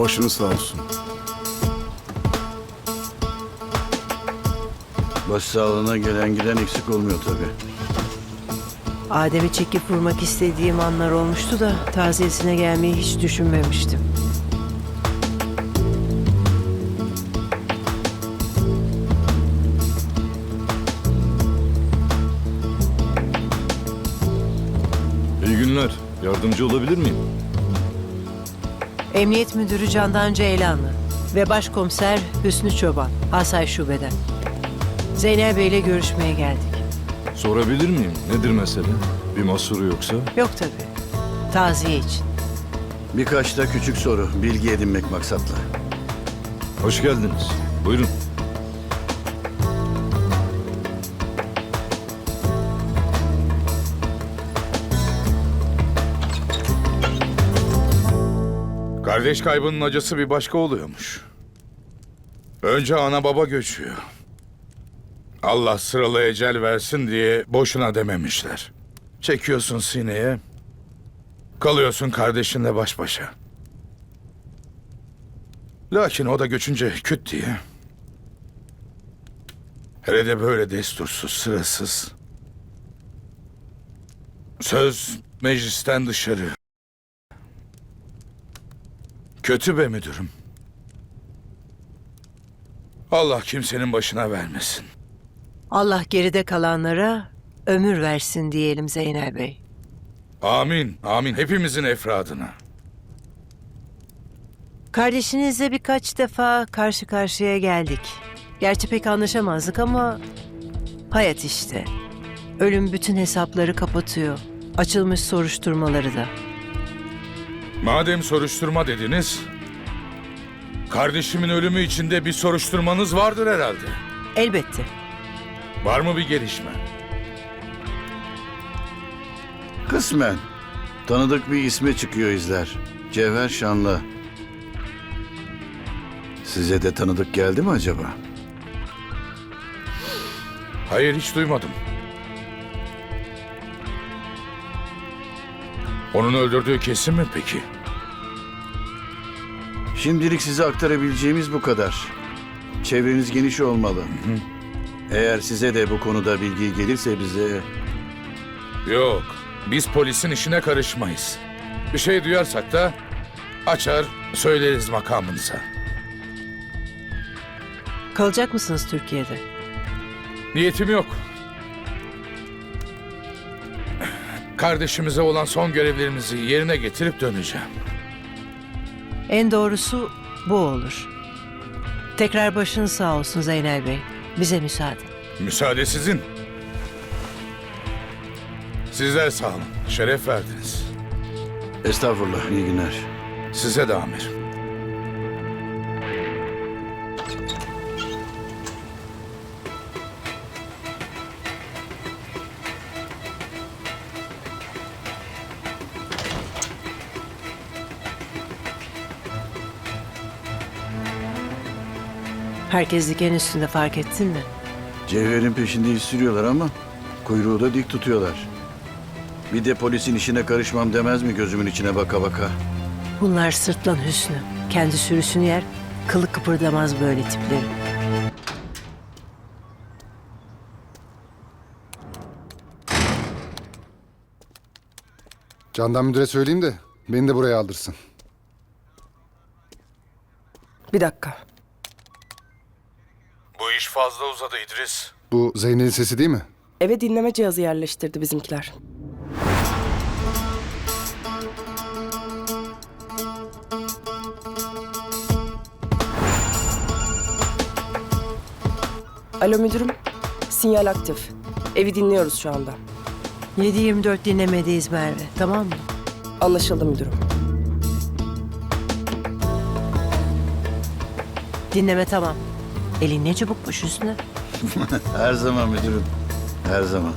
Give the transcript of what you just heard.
Başınız sağ olsun. Başsağlığına gelen giden eksik olmuyor tabii. Adem'i çekip vurmak istediğim anlar olmuştu da taziyesine gelmeyi hiç düşünmemiştim. İyi günler. Yardımcı olabilir miyim? Emniyet Müdürü Candan Ceylanlı ve Başkomiser Hüsnü Çoban, Asay Şube'den. Zeynel Bey ile görüşmeye geldik. Sorabilir miyim? Nedir mesele? Bir mahsuru yoksa? Yok tabii. Taziye için. Birkaç da küçük soru, bilgi edinmek maksatlı. Hoş geldiniz. Buyurun. Kardeş kaybının acısı bir başka oluyormuş. Önce ana baba göçüyor. Allah sıralı ecel versin diye boşuna dememişler. Çekiyorsun sineye, kalıyorsun kardeşinle baş başa. Lakin o da göçünce küt diye. Hele de böyle destursuz, sırasız. Söz meclisten dışarı. Kötü be müdürüm. Allah kimsenin başına vermesin. Allah geride kalanlara ömür versin diyelim Zeynel Bey. Amin, amin. Hepimizin efradına. Kardeşinizle birkaç defa karşı karşıya geldik. Gerçi pek anlaşamazdık ama hayat işte. Ölüm bütün hesapları kapatıyor. Açılmış soruşturmaları da. Madem soruşturma dediniz, kardeşimin ölümü içinde bir soruşturmanız vardır herhalde. Elbette. Var mı bir gelişme? Kısmen. Tanıdık bir isme çıkıyor izler. Cevher Şanlı. Size de tanıdık geldi mi acaba? Hayır hiç duymadım. Onun öldürdüğü kesin mi peki? Şimdilik size aktarabileceğimiz bu kadar. Çevreniz geniş olmalı. Eğer size de bu konuda bilgi gelirse bize... Yok, biz polisin işine karışmayız. Bir şey duyarsak da açar söyleriz makamınıza. Kalacak mısınız Türkiye'de? Niyetim yok. Kardeşimize olan son görevlerimizi yerine getirip döneceğim. En doğrusu bu olur. Tekrar başınız sağ olsun Zeynel Bey. Bize müsaade. Müsaade sizin. Sizler sağ olun. Şeref verdiniz. Estağfurullah, iyi günler. Size de amirim. Herkes diken üstünde fark ettin mi? Cevher'in peşinde sürüyorlar ama kuyruğu da dik tutuyorlar. Bir de polisin işine karışmam demez mi gözümün içine baka baka? Bunlar sırtlan Hüsnü. Kendi sürüsünü yer, kılı kıpırdamaz böyle tipleri. Candan müdüre söyleyeyim de beni de buraya aldırsın. Bir dakika. İş fazla uzadı İdris. Bu Zeynel'in sesi değil mi? Eve dinleme cihazı yerleştirdi bizimkiler. Alo müdürüm. Sinyal aktif. Evi dinliyoruz şu anda. 7-24 dinlemedeyiz Merve, tamam mı? Anlaşıldı müdürüm. Dinleme tamam. Elin ne çabukmuş Hüsnü. Her zaman müdürüm, her zaman.